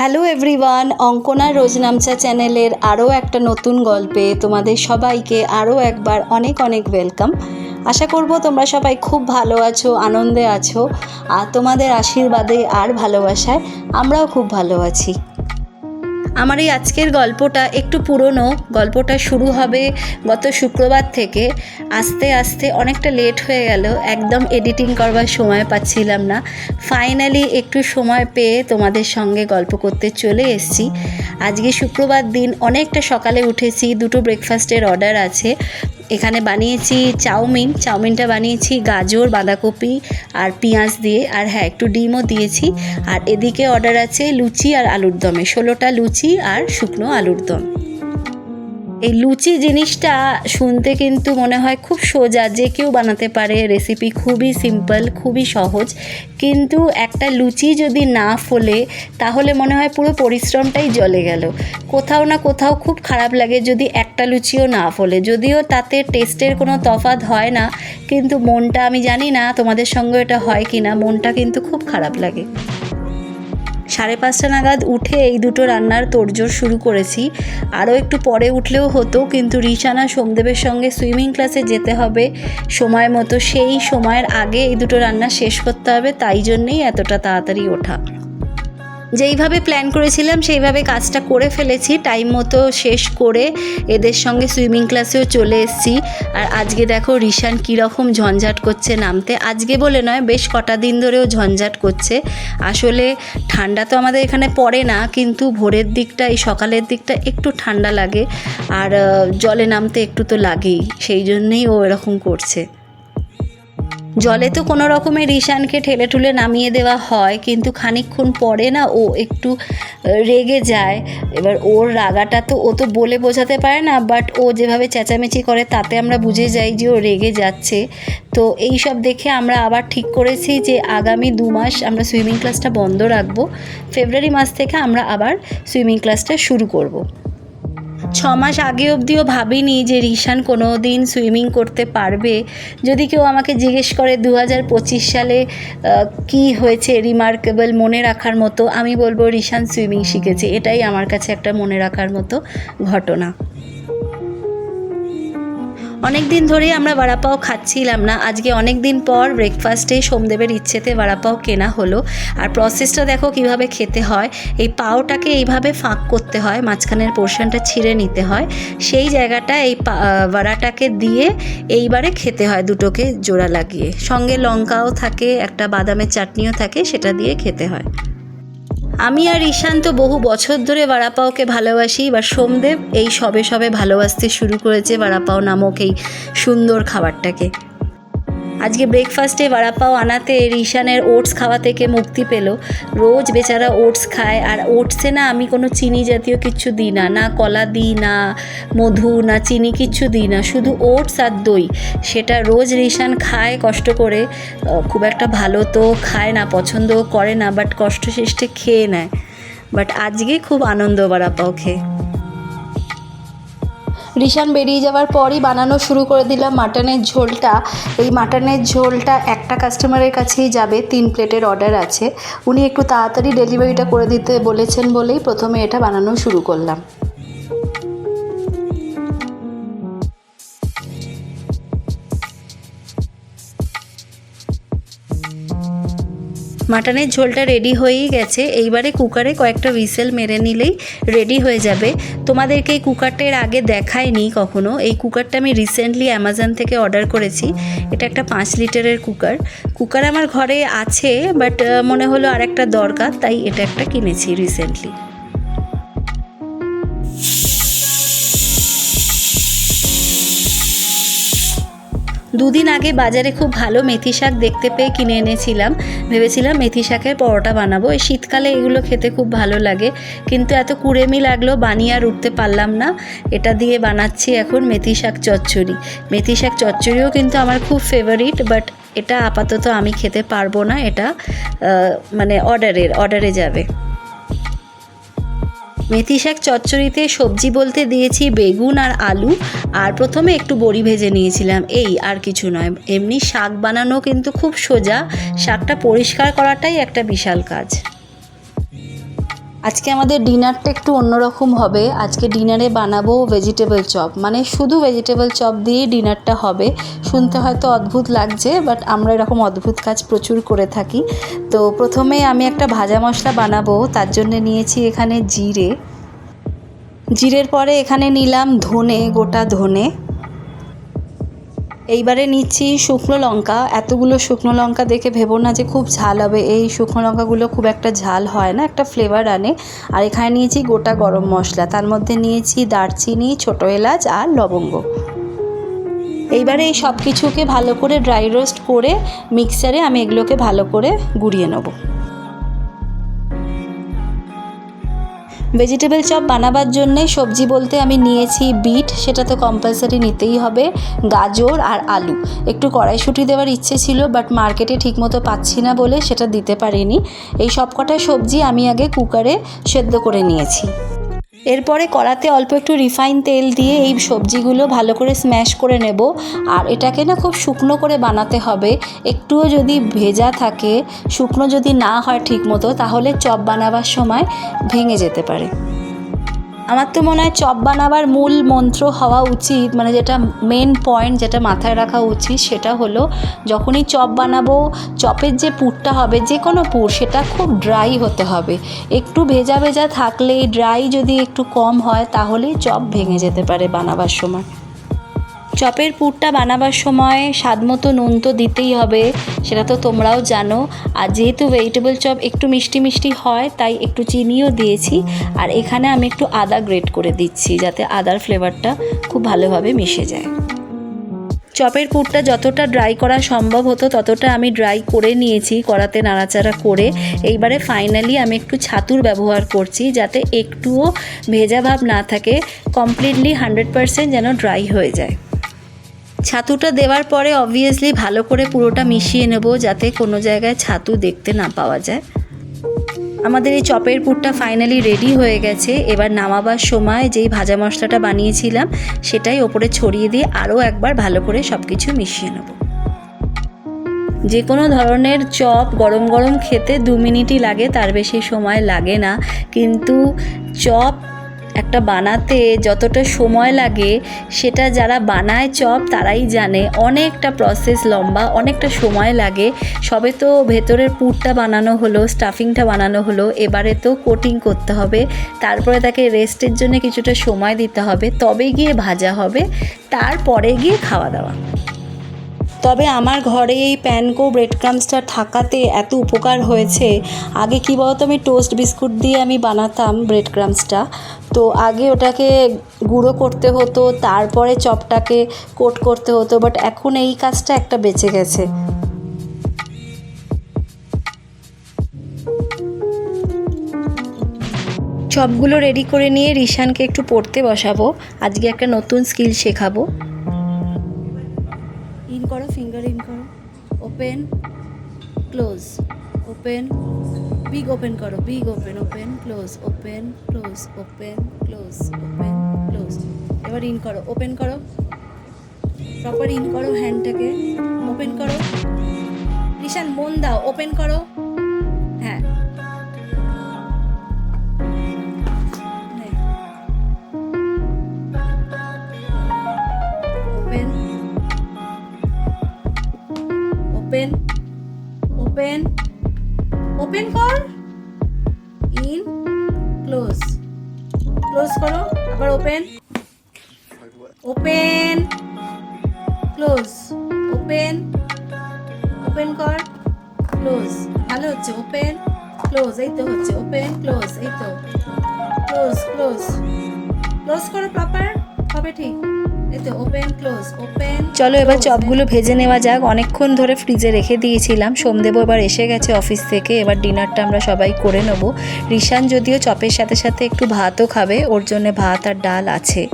Hello everyone Ankana রোজনামচা চ্যানেলের আরও একটা নতুন গল্পে তোমাদের সবাইকে আরও একবার অনেক অনেক ওয়েলকাম আশা করব তোমরা সবাই খুব ভালো আছো, আনন্দে আছো, আর তোমাদের আশীর্বাদে আর ভালোবাসায় আমরাও খুব ভালো আছি। আমার এই আজকের গল্পটা একটু পুরনো। গল্পটা শুরু হবে গত শুক্রবার থেকে। আস্তে আস্তে অনেকটা লেট হয়ে গেল। একদম এডিটিং করবার সময় পাচ্ছিলাম না। ফাইনালি একটু সময় পেয়ে তোমাদের সঙ্গে গল্প করতে চলে এসেছি। আজকে শুক্রবার দিন, অনেকটা সকালে উঠেছি। দুটো ব্রেকফাস্টের অর্ডার আছে। এখানে বানিয়েছি চাউমিন, চাউমিনটা বানিয়েছি গাজর, বাঁধাকপি আর পেঁয়াজ দিয়ে। আর হ্যাঁ একটু ডিমও দিয়েছি। আর এদিকে অর্ডার আছে লুচি আর আলুর দমে। ষোলোটা লুচি আর শুকনো আলুর দম। এই লুচি জিনিসটা শুনতে কিন্তু মনে হয় খুব সোজা, যে কেউ বানাতে পারে রেসিপি খুবই সিম্পল খুবই সহজ। কিন্তু একটা লুচি যদি না ফোলে, তাহলে মনে হয় পুরো পরিশ্রমটাই জলে গেল। কোথাও না কোথাও খুব খারাপ লাগে যদি একটা লুচিও না ফোলে। যদিও তাতে টেস্টের কোনো তফাৎ হয় না, কিন্তু মনটা আমি জানি না তোমাদের সঙ্গে এটা হয় কি না মনটা কিন্তু খুব খারাপ লাগে। সাড়ে পাঁচটা নাগাদ উঠে এই দুটো রান্নার তোড়জোড় শুরু করেছি। আরও একটু পরে উঠলেও হতো, কিন্তু রিশানা সোমদেবের সঙ্গে সুইমিং ক্লাসে যেতে হবে। সময় মতো সেই সময়ের আগে এই দুটো রান্না শেষ করতে হবে, তাই জন্যেই এতটা তাড়াতাড়ি ওঠা। যেইভাবে প্ল্যান করেছিলাম, সেইভাবে কাজটা করে ফেলেছি। টাইম মতো শেষ করে এদের সঙ্গে সুইমিং ক্লাসেও চলে এসেছি। আর আজকে দেখো, রিশান কীরকম ঝঞ্ঝাট করছে নামতে। আজকে বলে নয়, বেশ কটা দিন ধরেও ঝঞ্ঝাট করছে। আসলে ঠান্ডা তো আমাদের এখানে পড়ে না, কিন্তু ভোরের দিকটা, এই সকালের দিকটা একটু ঠান্ডা লাগে। আর জলে নামতে একটু তো লাগেই। সেই জন্যেই ও এরকম করছে। জলে তো কোনো রকমের রিশানকে ঠেলে ঠুলে নামিয়ে দেওয়া হয়, কিন্তু খানিকক্ষণ পরে না ও একটু রেগে যায়। এবার ওর রাগাটা তো ও তো বলে বোঝাতে পারে না বাট ও যেভাবে চেঁচামেচি করে তাতে আমরা বুঝে যাই যে ও রেগে যাচ্ছে। তো এই সব দেখে আমরা আবার ঠিক করেছি যে আগামী দু মাস আমরা সুইমিং ক্লাসটা বন্ধ রাখব। ফেব্রুয়ারি মাস থেকে আমরা আবার সুইমিং ক্লাসটা শুরু করব। ছ মাস আগে অবধিও ভাবিনি যে রিশান কোনো দিন সুইমিং করতে পারবে। যদি কেউ আমাকে জিজ্ঞেস করে দু হাজার পঁচিশ সালে কি হয়েছে রিমার্কেবল মনে রাখার মতো, আমি বলব রিশান সুইমিং শিখেছে। এটাই আমার কাছে একটা মনে রাখার মতো ঘটনা। অনেক দিন ধরেই আমরা বড়াপাও খাচ্ছিলাম না। আজকে অনেক দিন পর ব্রেকফাস্টে সোমদেবের ইচ্ছেতে বড়াপাও কেনা হলো। আর প্রসেসটা দেখো কীভাবে খেতে হয়। এই পাওটাকে এইভাবে ফাঁক করতে হয়, মাঝখানের পোর্শনটা ছিঁড়ে নিতে হয়। সেই জায়গাটা এই বড়াটাকে দিয়ে এইবারে খেতে হয় দুটোকে জোড়া লাগিয়ে। সঙ্গে লঙ্কাও থাকে, একটা বাদামের চাটনিও থাকে, সেটা দিয়ে খেতে হয়। আমি আর ঈশান্ত বহু বছর ধরে বারাপাওকে ভালোবাসি বা সোমদেব এই সবে সবে ভালোবাসতে শুরু করেছে বারাপাও নামক এই সুন্দর খাবারটাকে। আজকে ব্রেকফাস্টে বাড়াপাও আনাতে রিশানের ওটস খাওয়া থেকে মুক্তি পেল। রোজ বেচারা ওটস খায়, আর ওটসে না আমি কোনো চিনি জাতীয় কিচ্ছু দিই না না কলা দিই, না মধু, না চিনি কিচ্ছু দিই না, শুধু ওটস আর দই। সেটা রোজ রিশান খায় কষ্ট করে খুব একটা ভালো তো খায় না, পছন্দও করে না বাট কষ্ট শেষে খেয়ে নেয়। বাট আজকে খুব আনন্দ বাড়াপাও খেয়ে। রিশান বেরিয়ে যাওয়ার পরই বানানো শুরু করে দিলাম মাটনের ঝোলটা। এই মাটনের ঝোলটা একটা কাস্টমারের কাছেই যাবে, তিন প্লেটের অর্ডার আছে। উনি একটু তাড়াতাড়ি ডেলিভারিটা করে দিতে বলেছেন বলেই প্রথমে এটা বানানো শুরু করলাম। মাটনের ঝোলটা রেডি হয়েই গেছে। এইবারে কুকারে কয়েকটা হুইসেল মেরে নিলেই রেডি হয়ে যাবে। তোমাদেরকে এই কুকারটা এর আগে দেখায়নি কখনো। এই কুকারটা আমি রিসেন্টলি অ্যামাজন থেকে অর্ডার করেছি। এটা একটা পাঁচ লিটারের কুকার কুকার আমার ঘরে আছে বাট মনে হলো আর একটা দরকার, তাই এটা একটা কিনেছি রিসেন্টলি দুদিন আগে বাজারে খুব ভালো মেথি শাক দেখতে পেয়ে কিনে এনেছিলাম। ভেবেছিলাম মেথি শাকের পরোটা বানাবো। এই শীতকালে এগুলো খেতে খুব ভালো লাগে। কিন্তু এত কুড়েমি লাগল, বানিয়ে আর উঠতে পারলাম না। এটা দিয়ে বানাচ্ছি এখন মেথি শাক চচ্চড়ি। মেথি শাক চচ্চড়িও কিন্তু আমার খুব ফেভারিট বাট এটা আপাতত আমি খেতে পারব না। এটা মানে অর্ডারের অর্ডারে যাবে। মেথি শাক চচ্চড়িতে সবজি বলতে দিয়েছি বেগুন আর আলু। আর প্রথমে একটু বড়ি ভেজে নিয়েছিলাম। এই আর কিছু নয়। এমনি শাক বানানো কিন্তু খুব সোজা। শাকটা পরিষ্কার করাটাই একটা বিশাল কাজ। আজকে আমাদের ডিনারটা একটু অন্যরকম হবে। আজকে ডিনারে বানাবো ভেজিটেবল চপ মানে শুধু ভেজিটেবল চপ দিয়েই ডিনারটা হবে। শুনতে হয়তো অদ্ভুত লাগছে বাট আমরা এরকম অদ্ভুত কাজ প্রচুর করে থাকি। তো প্রথমে আমি একটা ভাজা মশলা বানাবো। তার জন্য নিয়েছি এখানে জিরে। জিরের পরে এখানে নিলাম ধনে, গোটা ধনে। এইবারে নিচ্ছি শুকনো লঙ্কা। এতগুলো শুকনো লঙ্কা দেখে ভেবো না যে খুব ঝাল হবে। এই শুকনো লঙ্কাগুলো খুব একটা ঝাল হয় না, একটা ফ্লেভার আনে। আর এখানে নিয়েছি গোটা গরম মশলা। তার মধ্যে নিয়েছি দারচিনি, ছোটো এলাচ আর লবঙ্গ। এইবারে এই সব কিছুকে ভালো করে ড্রাই রোস্ট করে মিক্সারে আমি এগুলোকে ভালো করে গুঁড়িয়ে নেব। ভেজিটেবল চপ বানাবার জন্যে সবজি বলতে আমি নিয়েছি বিট, সেটা তো কম্পালসারি নিতেই হবে। গাজর আর আলু। একটু কড়াইশুঁটি দেওয়ার ইচ্ছে ছিল বাট মার্কেটে ঠিকমতো পাচ্ছি না বলে সেটা দিতে পারিনি। এই সব কটা সবজি আমি আগে কুকারে সেদ্ধ করে নিয়েছি। এরপরে কড়াতে অল্প একটু রিফাইন তেল দিয়ে এই সবজিগুলো ভালো করে স্ম্যাশ করে নেব। আর এটাকে না খুব শুকনো করে বানাতে হবে। একটুও যদি ভেজা থাকে, শুকনো যদি না হয় ঠিক মতো তাহলে চপ বানাবার সময় ভেঙে যেতে পারে। আমার তো মনে হয় চপ বানাবার মূল মন্ত্র হওয়া উচিত মানে যেটা মেন পয়েন্ট যেটা মাথায় রাখা উচিত সেটা হলো যখনই চপ বানাবো, চপের যে পুরটা হবে, যে কোনো পুর সেটা খুব ড্রাই হতে হবে। একটু ভেজা ভেজা থাকলে ড্রাই যদি একটু কম হয় তাহলেই চপ ভেঙে যেতে পারে বানাবার সময়। চপের পুরটা বানাবার সময় স্বাদ মতো নুন তো দিতেই হবে, সেটা তো তোমরাও জানো। আর যেহেতু ভেজিটেবল চপ একটু মিষ্টি মিষ্টি হয়, তাই একটু চিনিও দিয়েছি। আর এখানে আমি একটু আদা গ্রেট করে দিচ্ছি, যাতে আদার ফ্লেভারটা খুব ভালোভাবে মিশে যায়। চপের পুরটা যতটা ড্রাই করা সম্ভব হতো, ততটা আমি ড্রাই করে নিয়েছি, কড়াতে নাড়াচাড়া করে। এইবারে ফাইনালি আমি একটু ছাতুর ব্যবহার করছি, যাতে একটুও ভেজা ভাব না থাকে কমপ্লিটলি হান্ড্রেড পারসেন্ট যেন ড্রাই হয়ে যায়। ছাতুটা দেওয়ার পরে অবভিয়াসলি ভালো করে পুরোটা মিশিয়ে নেব যাতে কোনো জায়গায় ছাতু দেখতে না পাওয়া যায়। আমাদের এই চপের পুরটা ফাইনালি রেডি হয়ে গেছে। এবার নামাবার সময় যেই ভাজা মশলাটা বানিয়েছিলাম, সেটাই ওপরে ছড়িয়ে দিয়ে আরও একবার ভালো করে সব কিছু মিশিয়ে নেব। যে কোনো ধরনের চপ গরম গরম খেতে দু মিনিটই লাগে, তার বেশি সময় লাগে না। কিন্তু চপ একটা বানাতে যতটা সময় লাগে, সেটা যারা বানায় চপ, তারাই জানে। অনেকটা প্রসেস লম্বা, অনেকটা সময় লাগে। সবে তো ভেতরের পুরটা বানানো হলো স্টাফিংটা বানানো হলো, এবারে তো কোটিং করতে হবে। তারপরে তাকে রেস্টের জন্য কিছুটা সময় দিতে হবে, তবে গিয়ে ভাজা হবে, তারপরে গিয়ে খাওয়া দাওয়া। তবে আমার ঘরে এই প্যানকো ব্রেড ক্রামসটা থাকাতে এত উপকার হয়েছে। আগে কী বলতো, আমি টোস্ট বিস্কুট দিয়ে আমি বানাতাম ব্রেড ক্রামসটা তো আগে ওটাকে গুঁড়ো করতে হতো, তারপরে চপটাকে কোট করতে হতো বাট এখন এই কাজটা একটা বেঁচে গেছে। চপগুলো রেডি করে নিয়ে রিশানকে একটু পড়তে বসাবো। আজকে একটা নতুন স্কিল শেখাবো। Open close open big open করো big open open close open close open close open close এবার ইন করো ওপেন করো প্রপার ইন করো হ্যান্ডটাকে ওপেন করো রিশান মন দাও ওপেন করো open open close open open কর. ক্লোজ ভালো হচ্ছে ওপেন ক্লোজ এই তো হচ্ছে ওপেন ক্লোজ এই তো। ক্লোজ ক্লোজ ক্লোজ করো প্রপার হবে ঠিক। চলো এবার চপগুলো ভেজে নেওয়া যাক। অনেকক্ষণ ধরে ফ্রিজে রেখে দিয়েছিলাম। সোমদেব এবার এসে গেছে অফিস থেকে। এবার ডিনারটা আমরা সবাই করে নেব। রিশান যদিও চপের সাথে সাথে একটু ভাতও খাবে, ওর জন্য ভাত আর ডাল আছে।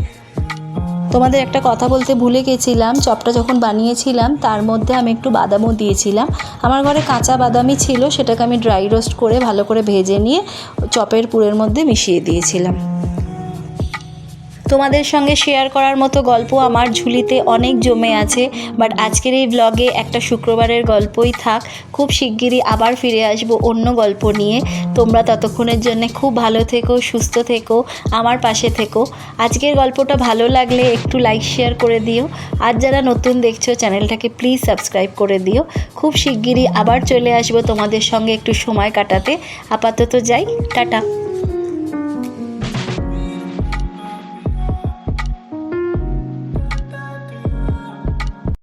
তোমাদের একটা কথা বলতে ভুলে গেছিলাম। চপটা যখন বানিয়েছিলাম, তার মধ্যে আমি একটু বাদামও দিয়েছিলাম। আমার ঘরে কাঁচা বাদামই ছিল, সেটাকে আমি ড্রাই রোস্ট করে ভালো করে ভেজে নিয়ে চপের পুরের মধ্যে মিশিয়ে দিয়েছিলাম। তোমাদের সঙ্গে শেয়ার করার মতো গল্প আমার ঝুলিতে অনেক জমে আছে বাট আজকের এই ব্লগে একটা শুক্রবারের গল্পই থাক। খুব শিগগিরই আবার ফিরে আসব অন্য গল্প নিয়ে। তোমরা ততক্ষণের জন্য খুব ভালো থেকো, সুস্থ থেকো, আমার পাশে থেকো। আজকের গল্পটা ভালো লাগলে একটু লাইক শেয়ার করে দিও। আর যারা নতুন দেখছ, চ্যানেলটাকে প্লিজ সাবস্ক্রাইব করে দিও। খুব শিগগিরই আবার চলে আসব তোমাদের সঙ্গে একটু সময় কাটাতে। আপাতত যাই, টাটা।